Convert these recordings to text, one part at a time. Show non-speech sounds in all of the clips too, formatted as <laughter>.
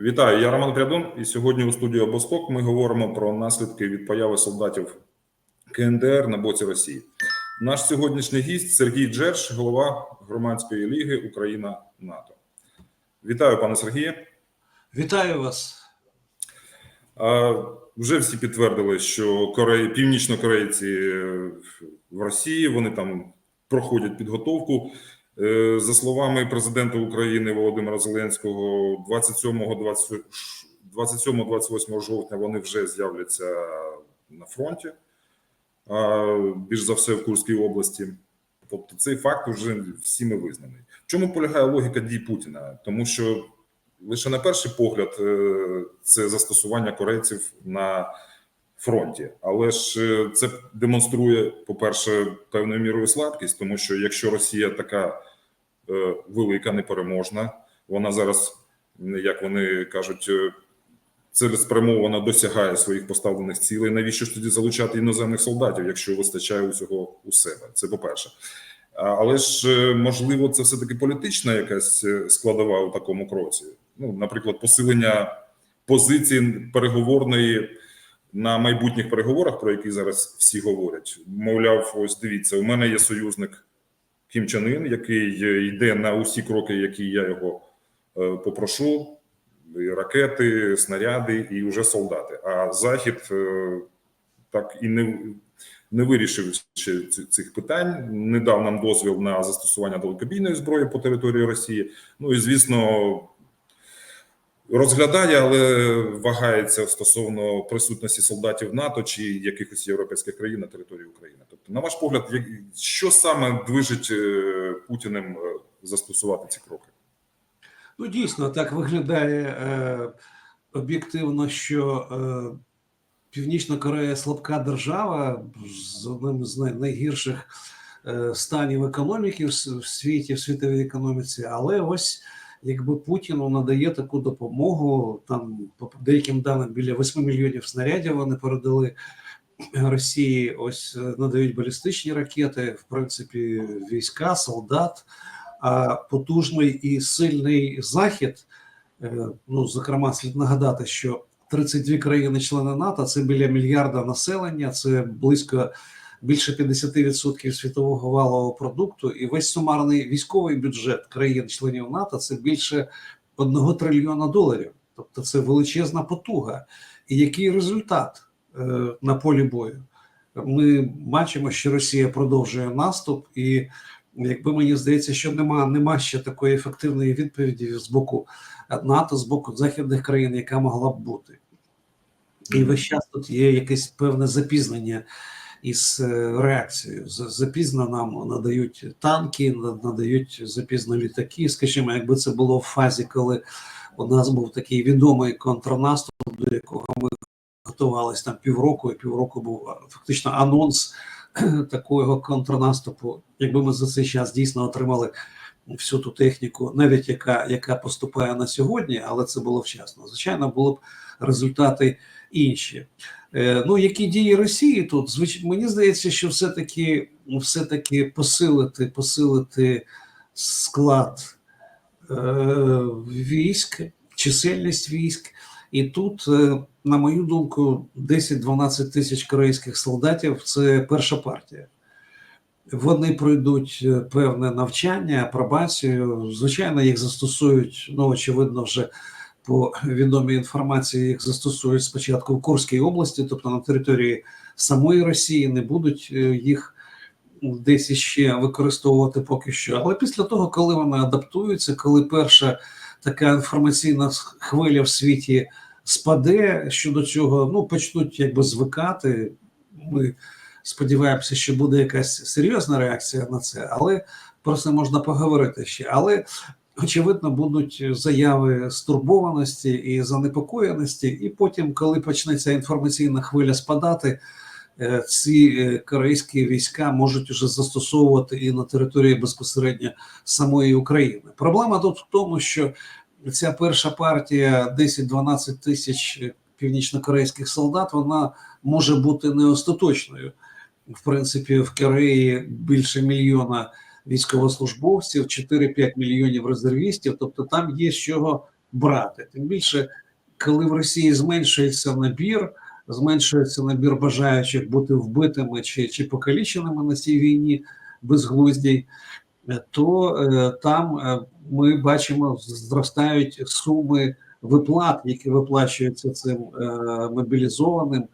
Вітаю, я Роман Прядун, і сьогодні у студії Обоскок ми говоримо про наслідки від появи солдатів КНДР на боці Росії. Наш сьогоднішній гість Сергій Джерш, голова громадської ліги Україна НАТО. Вітаю, пане Сергіє. Вітаю вас. А, Вже всі підтвердили, що Кореї, північнокорейці в Росії вони там проходять підготовку. Е, За словами президента України Володимира Зеленського, 27-28 жовтня вони вже з'являться на фронті, більш за все в Курській області. Тобто цей факт вже всіми визнаний. В чому полягає логіка дій Путіна? Тому що лише на перший погляд е, це застосування корейців на фронті, але ж е, це демонструє, по-перше, певною мірою слабкість, тому що якщо Росія така е, велика, непереможна, вона зараз, як вони кажуть, е, цілеспрямовано досягає своїх поставлених цілей. Навіщо ж тоді залучати іноземних солдатів, якщо вистачає усього у себе? Це по-перше. Але ж можливо, це все таки політична якась складова у такому кроці. Ну, наприклад, посилення позиції переговорної на майбутніх переговорах, про які зараз всі говорять. Мовляв, ось дивіться, у мене є союзник Кім Чен Ін, який е, йде на усі кроки, які я його е, попрошу. І ракети, снаряди і вже солдати. А Захід е, так і не, не вирішив ще цих питань. Не дав нам дозвіл на застосування далекобійної зброї по території Росії. Ну і звісно, розглядає, але вагається стосовно присутності солдатів НАТО чи якихось європейських країн на території України. Тобто, на ваш погляд, що саме движить е, Путіним е, застосувати ці кроки? Ну, дійсно, так виглядає е, об'єктивно, що е, Північна Корея слабка держава з одним з най- найгірших е, станів економіки в, в світі, в світовій економіці, але ось якби Путіну надає таку допомогу, там по деяким даним біля 8 мільйонів снарядів вони передали Росії. Ось е, надають балістичні ракети, в принципі, війська, солдат. А потужний і сильний захід. е, Ну, зокрема, слід нагадати, що 32 країни-члени НАТО це біля мільярда населення, це близько більше 50% світового валового продукту, і весь сумарний військовий бюджет країн-членів НАТО це більше 1 трильйона доларів. Тобто це величезна потуга. І який результат е, на полі бою? Ми бачимо, що Росія продовжує наступ, і якби мені здається, що нема, нема ще такої ефективної відповіді з боку НАТО, з боку західних країн, яка могла б бути. І весь час тут є якесь певне запізнення із е, реакцією. Запізно нам надають танки, на- надають запізно літаки. Скажімо, якби це було в фазі, коли у нас був такий відомий контрнаступ, до якого ми готувалися там півроку, і півроку був фактично анонс <clears throat> такого контрнаступу. Якби ми за цей час дійсно отримали всю ту техніку, навіть яка, яка поступає на сьогодні, але це було вчасно. Звичайно, були б результати інші. Е, ну, які дії Росії тут? Звич... Мені здається, що все-таки все-таки посилити, посилити склад е, військ, чисельність військ. І тут, е, на мою думку, 10-12 тисяч корейських солдатів це перша партія. Вони пройдуть е, певне навчання, апробацію. Звичайно, їх застосують, ну, очевидно, вже по відомій інформації, їх застосують спочатку в Курській області, тобто на території самої Росії, не будуть е, їх десь іще використовувати поки що. Але після того, коли вони адаптуються, коли перша така інформаційна хвиля в світі спаде щодо цього, ну почнуть якби звикати. Ми сподіваємося, що буде якась серйозна реакція на це, але про це можна поговорити ще. Але очевидно, будуть заяви стурбованості і занепокоєності, і потім, коли почнеться інформаційна хвиля спадати. е, Ці е, корейські війська можуть уже застосовувати і на території безпосередньо самої України. Проблема тут в тому, що ця перша партія 10-12 тисяч північнокорейських солдат, вона може бути не остаточною. В принципі, в Кореї більше мільйона військовослужбовців, 4-5 мільйонів резервістів. Тобто, там є з чого брати. Тим більше, коли в Росії зменшується набір, зменшується набір бажаючих бути вбитими чи, чи покаліченими на цій війні безглуздій, то е, там е, ми бачимо, зростають суми виплат, які виплачуються цим е, мобілізованим,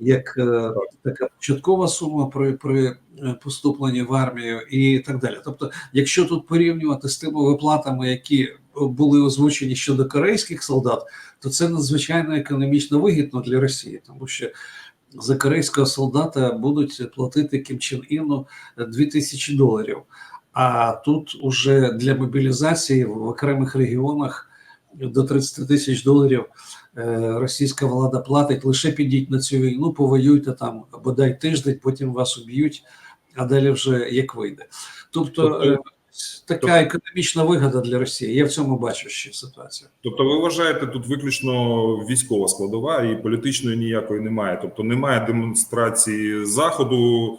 як е, така початкова сума при, при е, поступленні в армію і так далі. Тобто, якщо тут порівнювати з тими виплатами, які були озвучені щодо корейських солдат, то це надзвичайно економічно вигідно для Росії, тому що за корейського солдата будуть платити Кім Чен Іну 2000 доларів. А тут уже для мобілізації в окремих регіонах до 30 тисяч доларів е, російська влада платить. Лише підіть на цю війну, повоюйте там бодай тиждень, потім вас уб'ють, а далі вже як вийде. Тобто, Тобто- е, така економічна вигода для Росії. Я в цьому бачу ще ситуацію. Тобто, ви вважаєте, тут виключно військова складова і політичної ніякої немає. Тобто немає демонстрації заходу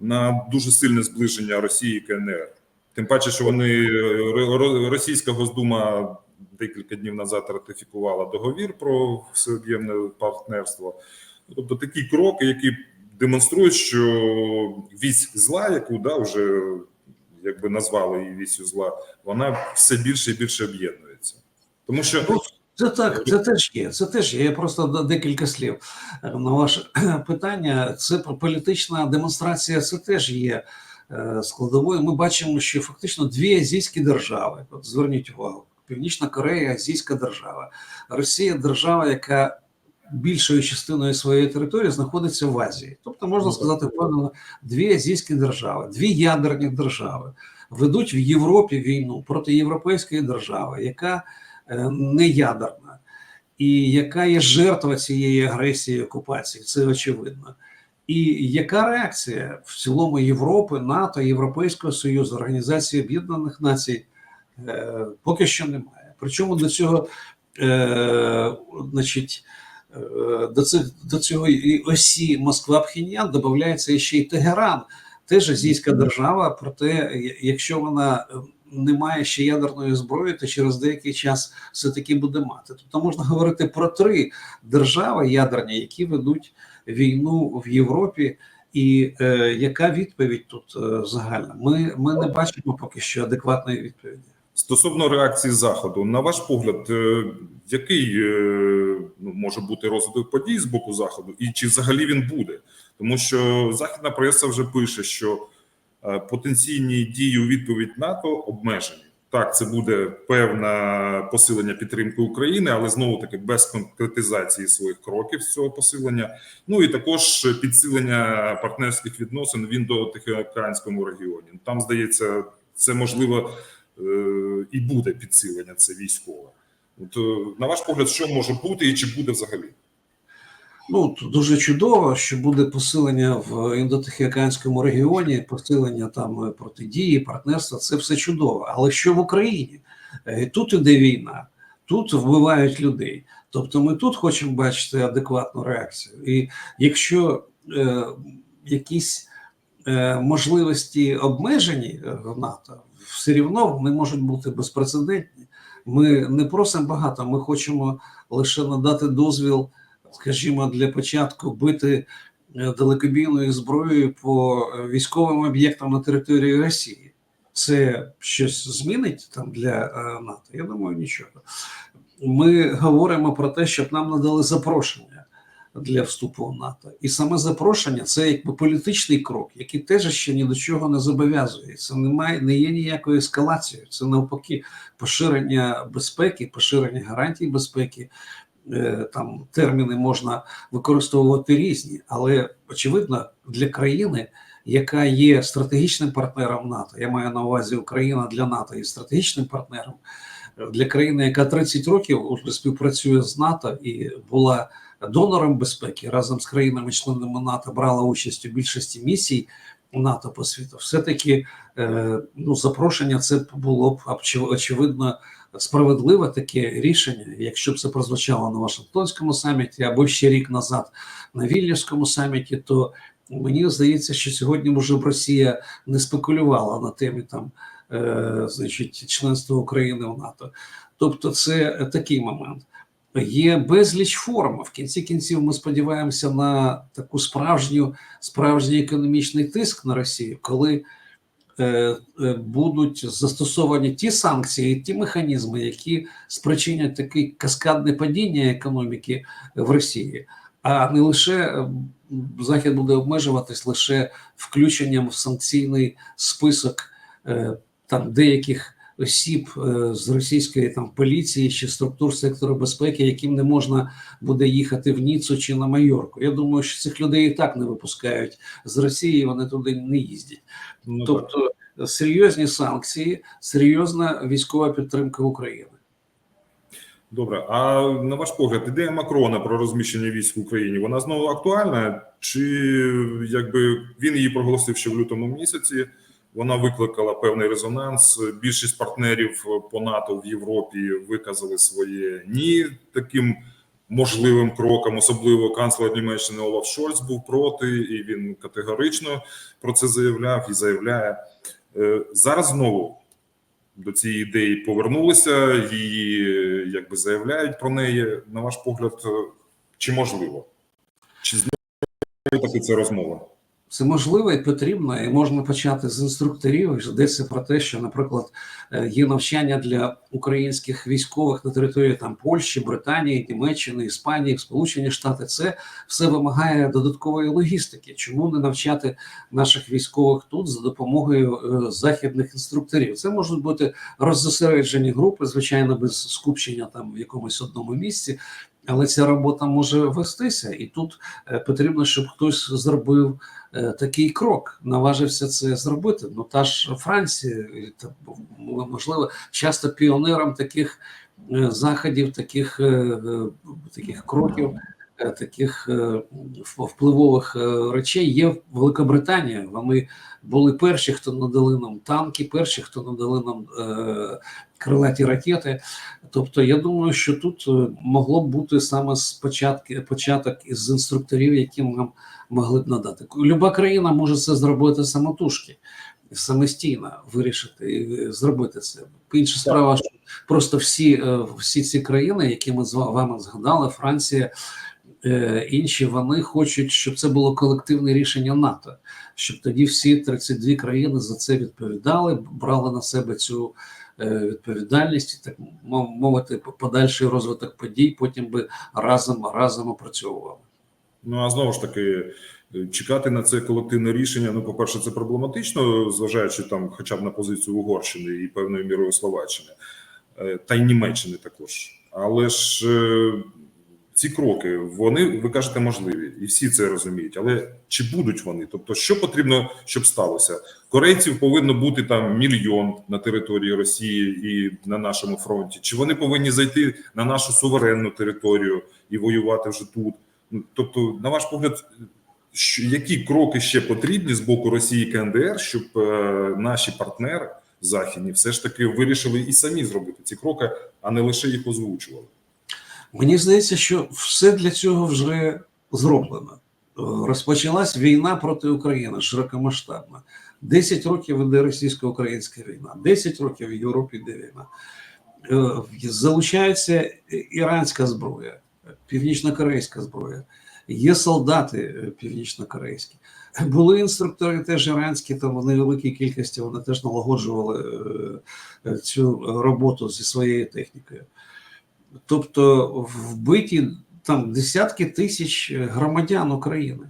на дуже сильне зближення Росії і КНР. Тим паче, що вони Ро- російська Госдума декілька днів назад ратифікувала договір про всеоб'ємне партнерство. Тобто такі кроки, які демонструють, що вісь зла, яку да, вже якби назвали її вісю зла, вона все більше і більше об'єднується. Тому що Ну, Це так, це теж є. Це теж є. Я просто декілька слів на ваше <clears throat> питання. Це політична демонстрація, це теж є е, складовою. Ми бачимо, що фактично дві азійські держави. От зверніть увагу: Північна Корея, азійська держава, Росія держава, яка більшою частиною своєї території знаходиться в Азії. Тобто, можна Ну, сказати, впевнено, дві азійські держави, дві ядерні держави ведуть в Європі війну проти європейської держави, яка е, не ядерна, і яка є жертва цієї агресії і окупації, це очевидно. І яка реакція в цілому Європи, НАТО, Європейського Союзу, Організації Об'єднаних Націй поки що немає. Причому до цього, е, значить, е, до, цих, до цього і осі Москва Пхеньян додається ще й Тегеран, теж азійська держава, проте, якщо вона е, не має ще ядерної зброї, то через деякий час все-таки буде мати. Тобто можна говорити про три держави ядерні, які ведуть війну в Європі. І е, яка відповідь тут е, загальна? Ми, ми не бачимо поки що адекватної відповіді. Стосовно реакції заходу, на ваш погляд, е, який е, ну, може бути розвиток подій з боку заходу, і чи взагалі він буде? Тому що західна преса вже пише, що е, потенційні дії у відповідь НАТО обмежені. Так, це буде певне посилення підтримки України, але знову таки без конкретизації своїх кроків з цього посилення. Ну і також підсилення партнерських відносин в індо-тихоокеанському регіоні. Там здається, це можливо і буде підсилення це військове. От, е, на ваш погляд, що може бути і чи буде взагалі? Ну дуже чудово, що буде посилення в індотихоокеанському регіоні, посилення там е, протидії, партнерства. Це все чудово. Але що в Україні? Е, Тут іде війна, тут вбивають людей. Тобто, ми тут хочемо бачити адекватну реакцію. І якщо е, якісь е, можливості обмежені в НАТО, все рівно вони можуть бути безпрецедентні. Ми не просимо багато, ми хочемо лише надати дозвіл скажімо, для початку бити е, далекобійною зброєю по е, військовим об'єктам на території Росії. Це щось змінить там для е, НАТО? Я думаю, нічого. Ми говоримо про те, щоб нам надали запрошення для вступу в НАТО. І саме запрошення це якби політичний крок, який теж ще ні до чого не зобов'язує. Це немає, не є ніякою ескалацією. Це навпаки поширення безпеки, поширення гарантій безпеки. Е, Там терміни можна використовувати різні, але очевидно для країни, яка є стратегічним партнером НАТО, я маю на увазі Україна для НАТО є стратегічним партнером для країни, яка 30 років уже співпрацює з НАТО і була донором безпеки разом з країнами-членами НАТО, брала участь у більшості місій НАТО по світу. Все таки е, ну запрошення це було б очев- очевидно справедливе таке рішення, якщо б це прозвучало на Вашингтонському саміті або ще рік назад на Вільнюському саміті, то мені здається, що сьогодні вже б Росія не спекулювала на темі там е, значить, членства України в НАТО. Тобто, це такий момент. Є безліч форм. В кінці кінців ми сподіваємося на таку справжню, справжній економічний тиск на Росію, коли е, е, будуть застосовані ті санкції, ті механізми, які спричинять таке каскадне падіння економіки в Росії, а не лише е, Захід буде обмежуватись лише включенням в санкційний список е, там деяких осіб е, з російської там поліції чи структур сектору безпеки, яким не можна буде їхати в Ніцу чи на Майорку. Я думаю, що цих людей і так не випускають з Росії, вони туди не їздять. Ну. Тобто серйозні санкції, серйозна військова підтримка України. Добре, а на ваш погляд, ідея Макрона про розміщення військ в Україні, вона знову актуальна? Чи якби він її проголосив ще в лютому місяці? Вона викликала певний резонанс. Більшість партнерів по НАТО в Європі виказали своє ні таким можливим кроком. Особливо канцлер Німеччини Олаф Шольц був проти, і він категорично про це заявляв і заявляє Е, зараз. Знову до цієї ідеї повернулися, її якби заявляють про неї. На ваш погляд, е, чи можливо? Чи знову таки це розмова? Це можливо і потрібно, і можна почати з інструкторів. Йдеться про те, що, наприклад, е, є навчання для українських військових на території там Польщі, Британії, Німеччини, Іспанії, Сполучені Штати. Це все вимагає додаткової логістики. Чому не навчати наших військових тут за допомогою е, західних інструкторів? Це можуть бути роззосереджені групи, звичайно, без скупчення там в якомусь одному місці. Але ця робота може вестися, і тут е, потрібно, щоб хтось зробив е, такий крок, наважився це зробити. Ну та ж Франція, можливо, часто піонером таких е, заходів, таких, таких кроків, таких е, впливових е, речей є Великобританія. Вони були перші, хто надали нам танки, перші, хто надали нам е, крилаті ракети. Тобто, я думаю, що тут е, могло б бути саме з початки початок із інструкторів, які нам могли б надати. Люба країна може це зробити самотужки, самостійно вирішити і е, зробити це. Інша справа, що просто всі, е, всі ці країни, які ми з вами згадали, Франція. Е, Інші вони хочуть, щоб це було колективне рішення НАТО, щоб тоді всі 32 країни за це відповідали, брали на себе цю е, відповідальність, так мовити, подальший розвиток подій, потім би разом разом опрацьовували. Ну а знову ж таки, е, чекати на це колективне рішення. Ну, по-перше, це проблематично, зважаючи там, хоча б на позицію Угорщини і певною мірою Словаччини, та й Німеччини також. Але ж ці кроки, вони ви кажете, можливі, і всі це розуміють. Але чи будуть вони? Тобто, що потрібно, щоб сталося? Корейців повинно бути там мільйон на території Росії і на нашому фронті. Чи вони повинні зайти на нашу суверенну територію і воювати вже тут? Ну, Тобто, на ваш погляд, що, які кроки ще потрібні з боку Росії КНДР, щоб е, наші партнери західні все ж таки вирішили і самі зробити ці кроки, а не лише їх озвучували? Мені здається, що все для цього вже зроблено. Е, Розпочалась війна проти України широкомасштабна. 10 років іде російсько-українська війна, 10 років в Європі йде війна. Е, Залучається іранська зброя, північно-корейська зброя, є солдати е, північно-корейські. Були інструктори теж іранські, там в невеликій кількості вони теж налагоджували цю роботу зі своєю технікою. Тобто вбиті там десятки тисяч громадян України.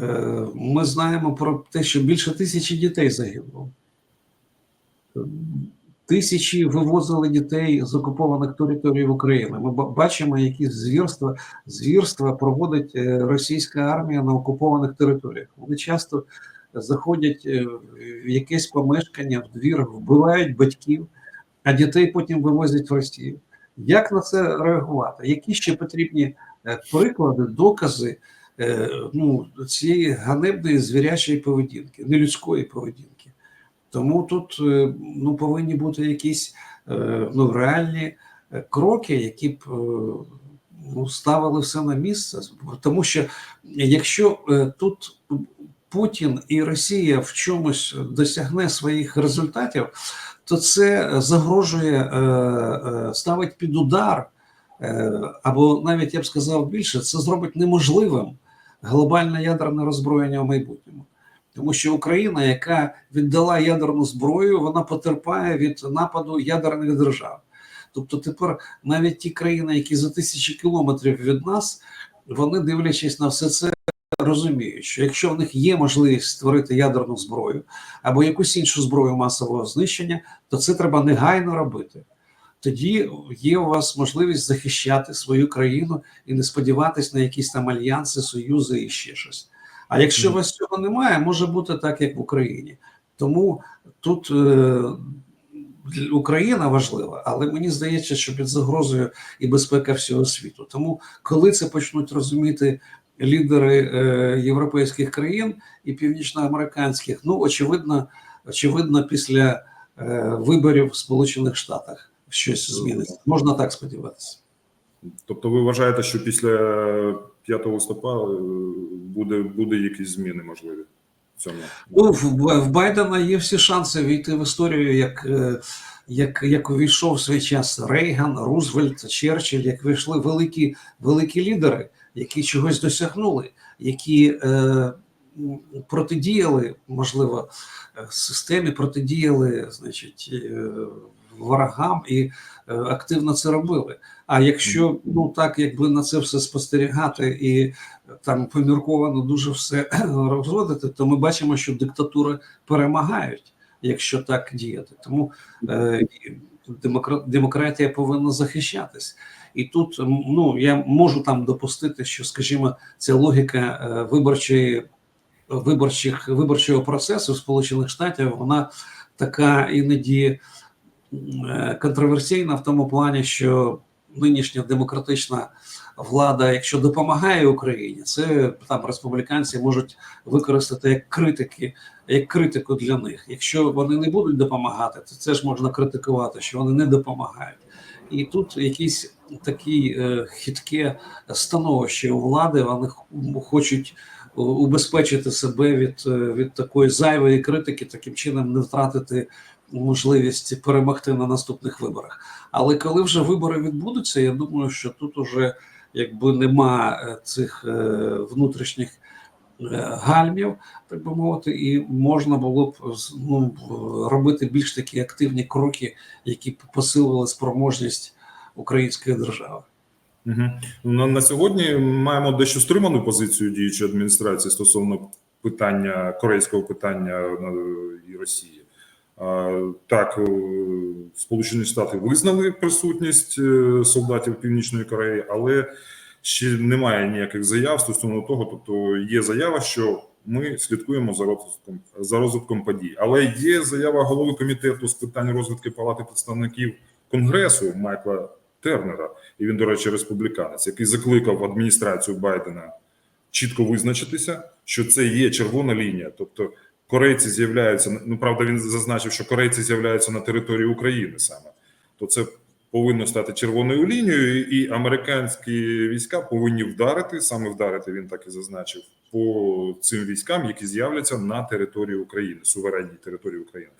Е, Ми знаємо про те, що більше тисячі дітей загинуло. Тисячі вивозили дітей з окупованих територій України. Ми бачимо, які звірства, звірства проводить е, російська армія на окупованих територіях. Вони часто заходять е, в якесь помешкання, в двір, вбивають батьків, а дітей потім вивозять в Росію. Як на це реагувати? Які ще потрібні е, приклади, докази е, ну, цієї ганебної звірячої поведінки, нелюдської поведінки? Тому тут е, ну, повинні бути якісь ну, реальні кроки, які б ну, ставили все на місце. Тому що якщо тут Путін і Росія в чомусь досягне своїх результатів, то це загрожує е, е, ставить під удар, е, або навіть я б сказав більше, це зробить неможливим глобальне ядерне роззброєння в майбутньому. Тому що Україна, яка віддала ядерну зброю, вона потерпає від нападу ядерних держав. Тобто тепер навіть ті країни, які за тисячі кілометрів від нас, вони дивлячись на все це, розуміють, що якщо в них є можливість створити ядерну зброю або якусь іншу зброю масового знищення, то це треба негайно робити. Тоді є у вас можливість захищати свою країну і не сподіватись на якісь там альянси, союзи і ще щось. А якщо у вас цього немає, може бути так, як в Україні. Тому тут е, Україна важлива, але мені здається, що під загрозою і безпека всього світу. Тому, коли це почнуть розуміти лідери е, європейських країн і північноамериканських, ну очевидно, очевидно, після е, виборів в Сполучених Штатах щось зміниться. Можна так сподіватися. Тобто, ви вважаєте, що після 5 листопада е, буде, буде якісь зміни можливі в цьому? Ну, в, в Байдена є всі шанси війти в історію, як, е, як, як увійшов в свій час Рейган, Рузвельт, Черчилль, як вийшли великі, великі лідери, які чогось досягнули, які е, протидіяли, можливо, е, системі, протидіяли, значить, е, ворогам і е, активно це робили. А якщо ну так, якби на це все спостерігати і там помірковано дуже все <clears throat> розводити, то ми бачимо, що диктатури перемагають, якщо так діяти. Тому е, демокра- демократія повинна захищатись. І тут ну я можу там допустити, що, скажімо, ця логіка е, виборчої виборчих виборчого процесу Сполучених Штатів, вона така іноді е, контроверсійна в тому плані, що нинішня демократична влада, якщо допомагає Україні, це там республіканці можуть використати як критики, як критику для них. Якщо вони не будуть допомагати, то це ж можна критикувати, що вони не допомагають. І тут якісь такі е, хитке становище у влади, вони хочуть убезпечити себе від, е, від такої зайвої критики, таким чином не втратити можливість перемогти на наступних виборах. Але коли вже вибори відбудуться, я думаю, що тут уже якби нема е, цих е, внутрішніх е, гальмів, так би мовити, і можна було б ну, робити більш такі активні кроки, які б посилили спроможність української держави. Угу. На, на сьогодні маємо дещо стриману позицію діючої адміністрації стосовно питання корейського питання е, і Росії. Так, е, Сполучені Штати визнали присутність е, солдатів Північної Кореї, але ще немає ніяких заяв стосовно того. Тобто є заява, що ми слідкуємо за розвитком за розвитком подій. Але є заява голови комітету з питань розвитку Палати представників Конгресу Майкла Тернера, і він, до речі, республіканець, який закликав адміністрацію Байдена чітко визначитися, що це є червона лінія. Тобто корейці з'являються. Ну правда, він зазначив, що корейці з'являються на території України саме. То це повинно стати червоною лінією, і американські війська повинні вдарити саме вдарити. Він так і зазначив по цим військам, які з'являться на території України, суверенній території України.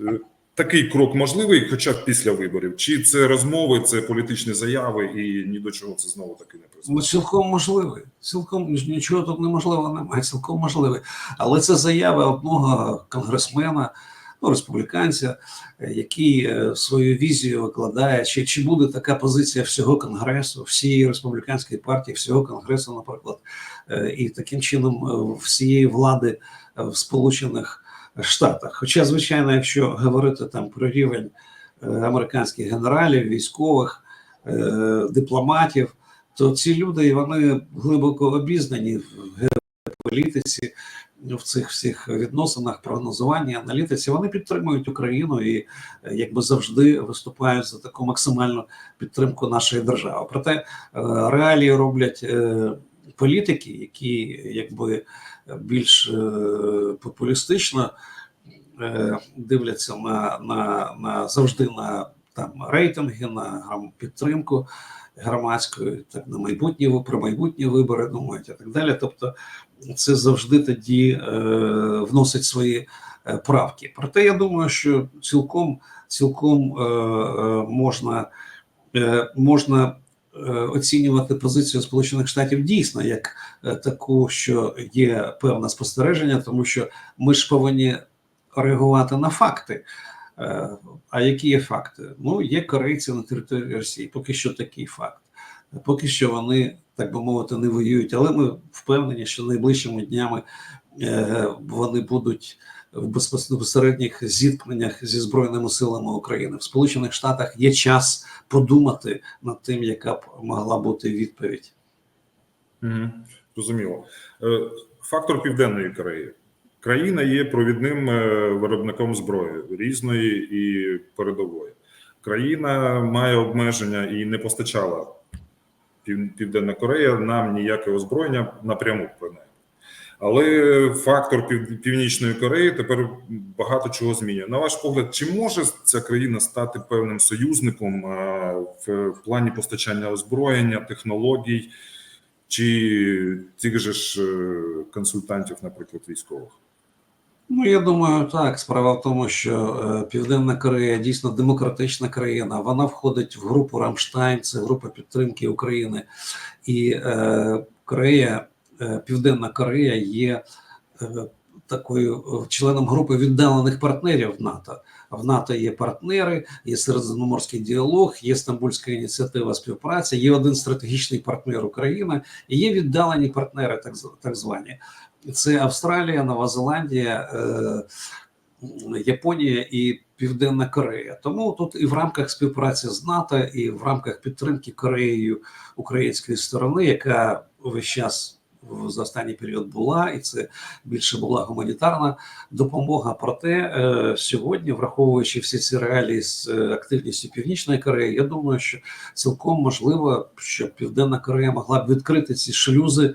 Е, Такий крок можливий, хоча б після виборів, чи це розмови, це політичні заяви, і ні до чого це знову таки не Ну, цілком можливий. Цілком нічого тут неможливого немає, цілком можливий. Але це заява одного конгресмена, ну, республіканця, е, який е, свою візію викладає. Чи, чи буде така позиція всього конгресу, всієї республіканської партії, всього конгресу, наприклад, е, і таким чином всієї влади в Сполучених Штатах. Хоча, звичайно, якщо говорити там про рівень американських генералів, військових, дипломатів то ці люди вони глибоко обізнані в геополітиці, в цих всіх відносинах, прогнозуванні, аналітиці. Вони підтримують Україну і е, якби завжди виступають за таку максимальну підтримку нашої держави. Проте е, реалії роблять е, політики, які якби більш популістично дивляться на, на, на завжди на там рейтинги, на підтримку громадською, так на майбутні про майбутні вибори думають і так далі. Тобто, це завжди тоді е, вносить свої е, правки. Проте я думаю, що цілком цілком е, е, можна, е, можна е, оцінювати позицію Сполучених Штатів дійсно як таку, що є певне спостереження, тому що ми ж повинні реагувати на факти. Е, А які є факти? Ну, є корейці на території Росії. Поки що такий факт. Поки що вони, так би мовити, не воюють, але ми впевнені, що найближчими днями е, вони будуть в безпосередніх зіткненнях зі збройними силами України в Сполучених Штатах. Є час подумати над тим, яка б могла бути відповідь. Угу. Зрозуміло. Е, Фактор Південної Кореї. Країна є провідним е, виробником зброї різної і передової. Країна має обмеження і не постачала Південна Корея нам ніяке озброєння напряму принаймні. Але фактор Північної Кореї тепер багато чого змінює. На ваш погляд, чи може ця країна стати певним союзником е, в плані постачання озброєння, технологій? чи тих же ж е, консультантів, наприклад, військових. Ну, я думаю, так. Справа в тому, що е, Південна Корея дійсно демократична країна. Вона входить в групу Рамштайн, це група підтримки України. І е, Корея, е, Південна Корея є е, такою е, членом групи віддалених партнерів НАТО. В НАТО є партнери, є середземноморський діалог, є Стамбульська ініціатива співпраці, є один стратегічний партнер України і є віддалені партнери, так, звані. Це Австралія, Нова Зеландія, е, Японія і Південна Корея. Тому тут і в рамках співпраці з НАТО, і в рамках підтримки Кореєю української сторони, яка весь час за останній період була, і це більше була гуманітарна допомога. Проте е, сьогодні, враховуючи всі ці реалії з е, активністю Північної Кореї, я думаю, що цілком можливо, що Південна Корея могла б відкрити ці шлюзи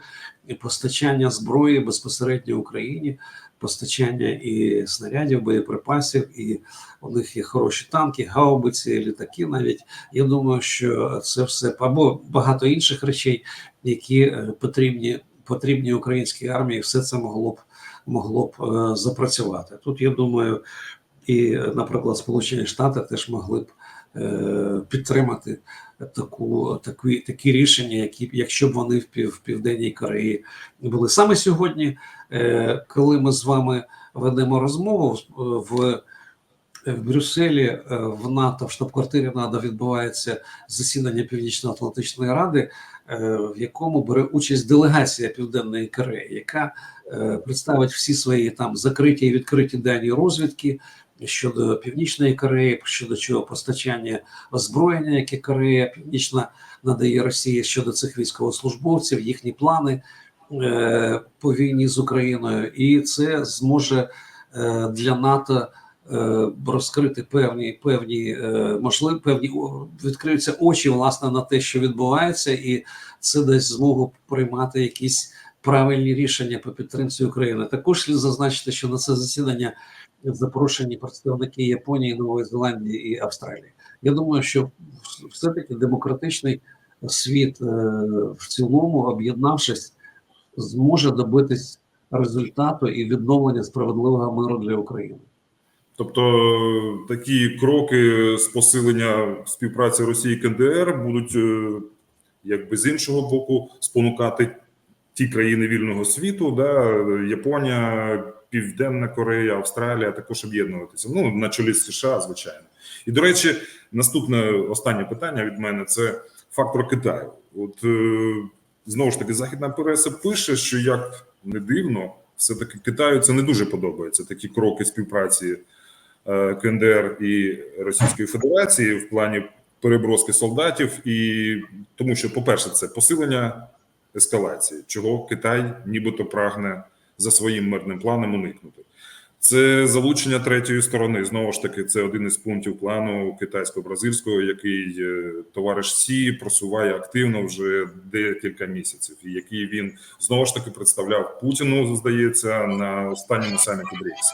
постачання зброї безпосередньо Україні, постачання і снарядів, боєприпасів, і у них є хороші танки, гаубиці, літаки. Навіть я думаю, що це все або багато інших речей, які е, потрібні потрібні українській армії, все це могло б могло б е, запрацювати. Тут я думаю, і, наприклад, Сполучені Штати теж могли б підтримати таку такі, такі рішення, які якщо б вони в пів в південній Кореї були саме сьогодні, е, коли ми з вами ведемо розмову в- в. Брюсселі е, в НАТО в штаб-квартирі НАТО відбувається засідання Північно-Атлантичної ради, е, в якому бере участь делегація Південної Кореї, яка е, представить всі свої там закриті і відкриті дані розвідки щодо Північної Кореї, щодо чого постачання озброєння, яке Корея Північна надає Росії щодо цих військовослужбовців, їхні плани е, по війні з Україною, і це зможе е, для НАТО. е, Розкрити певні певні е, можливі певні відкриються очі власне на те, що відбувається, і це дасть змогу приймати якісь правильні рішення по підтримці України. Також слід зазначити, що на це засідання запрошені представники Японії, Нової Зеландії і Австралії. Я думаю, що все-таки демократичний світ е, в цілому, об'єднавшись, зможе добитись результату і відновлення справедливого миру для України. Тобто такі кроки з посилення співпраці Росії і КНДР будуть е, якби з іншого боку спонукати ті країни вільного світу, да, Японія, Південна Корея, Австралія також об'єднуватися. Ну на чолі США, звичайно. І до речі, наступне останнє питання від мене це фактор Китаю. От е, знову ж таки, західна преса пише, що як не дивно, все таки Китаю це не дуже подобається. Такі кроки співпраці е, КНДР і Російської Федерації в плані переброски солдатів, і тому що, по-перше, це посилення ескалації, чого Китай нібито прагне за своїм мирним планом уникнути. Це залучення третьої сторони. Знову ж таки, це один із пунктів плану китайсько-бразильського, який е, товариш Сі просуває активно вже декілька місяців, і який він знову ж таки представляв Путіну, здається, на останньому саміті БРІКС.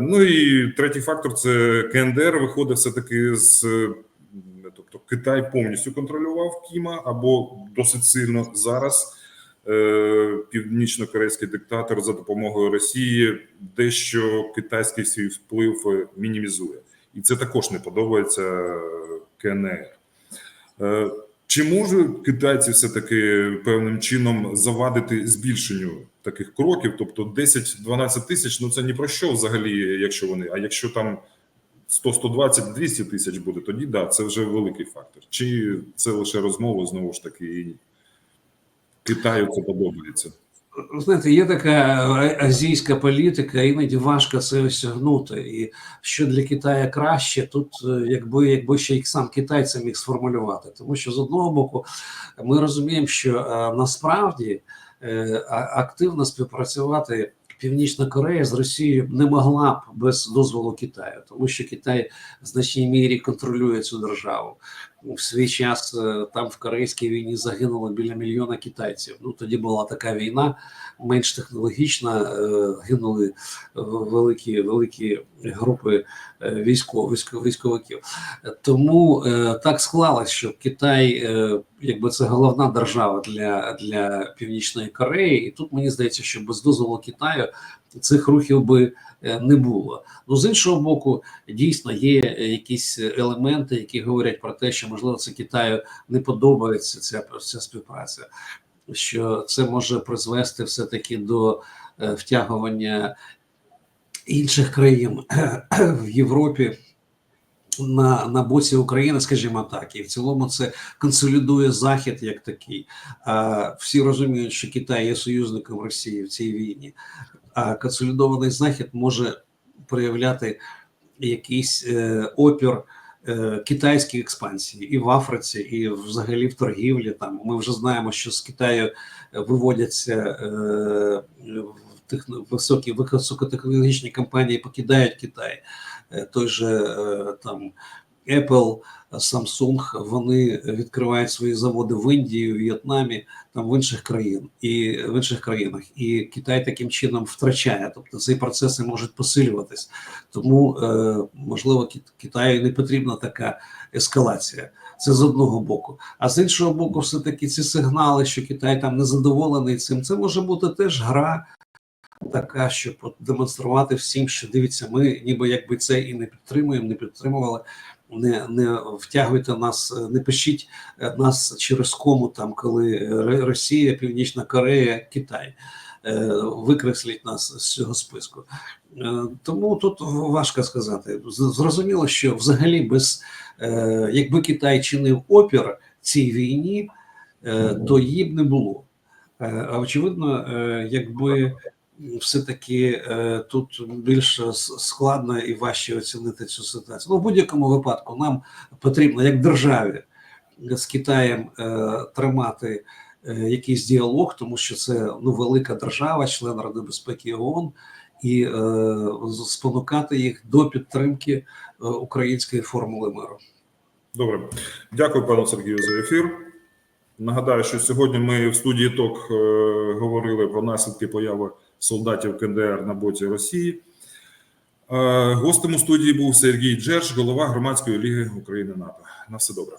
Ну і третій фактор це КНДР виходить все таки з Китай повністю контролював Кіма або досить сильно зараз. е, Північно-корейський диктатор за допомогою Росії дещо китайський свій вплив мінімізує, і це також не подобається КНР. Е, Чи можуть китайці все таки певним чином завадити збільшенню таких кроків? Тобто 10-12 тисяч, ну це ні про що взагалі, якщо вони. А якщо там 100, 120, 200 тисяч буде, тоді да, це вже великий фактор. Чи це лише розмови знову ж таки і Китаю це подобається? Знаєте, є така азійська політика, іноді важко це осягнути. І що для Китаю краще, тут е, якби якби ще й сам Китай це міг сформулювати. Тому що з одного боку ми розуміємо, що е, насправді е, активно співпрацювати Північна Корея з Росією не могла б без дозволу Китаю, тому що Китай в значній мірі контролює цю державу. В свій час е, там в Корейській війні загинуло біля мільйона китайців. Ну тоді була така війна, менш технологічна, е, гинули великі великі групи е, військов, військов, військовиків. Тому е, так склалось, що Китай, е, якби це головна держава для, для Північної Кореї, і тут мені здається, що без дозволу Китаю цих рухів би не було. Ну з іншого боку, дійсно є якісь елементи, які говорять про те, що можливо це Китаю не подобається ця, ця співпраця, що це може призвести все-таки до е, втягування інших країн <clears throat> в Європі. На, на боці України, скажімо так, і в цілому це консолідує Захід як такий. А, всі розуміють, що Китай є союзником Росії в цій війні, а консолідований Захід може проявляти якийсь е, опір е, китайській експансії і в Африці, і взагалі в торгівлі. Там ми вже знаємо, що з Китаю виводяться е, техно, високі високотехнологічні компанії, покидають Китай. Е, той же е, там Apple, Samsung, вони відкривають свої заводи в Індії, в В'єтнамі, там в інших країн і в інших країнах, і Китай таким чином втрачає. Тобто ці процеси можуть посилюватись. Тому е, можливо Кит- Китаю не потрібна така ескалація. Це з одного боку. А з іншого боку, все таки ці сигнали, що Китай там незадоволений цим, це може бути теж гра. Така, щоб демонструвати всім, що дивіться, ми ніби якби це і не підтримуємо, не підтримували. Не, не втягуйте нас, е, не пишіть е, нас через кому, там коли Росія, Північна Корея, Китай е, викресліть нас з цього списку. Е, Тому тут важко сказати. Зрозуміло, що взагалі без е, якби Китай чинив опір цій війні, е, то її б не було. Е, А очевидно, е, якби все-таки е, тут більш складно і важче оцінити цю ситуацію. Ну, в будь-якому випадку нам потрібно, як державі, з Китаєм е, тримати е, якийсь діалог, тому що це ну, велика держава, член Ради безпеки ООН, і е, спонукати їх до підтримки української формули миру. Добре, дякую, пану Сергію, за ефір. Нагадаю, що сьогодні ми в студії ТОК говорили про наслідки появи солдатів КНДР на боці Росії. Е, Гостем у студії був Сергій Джерш, голова громадської ліги України НАТО. На все добре.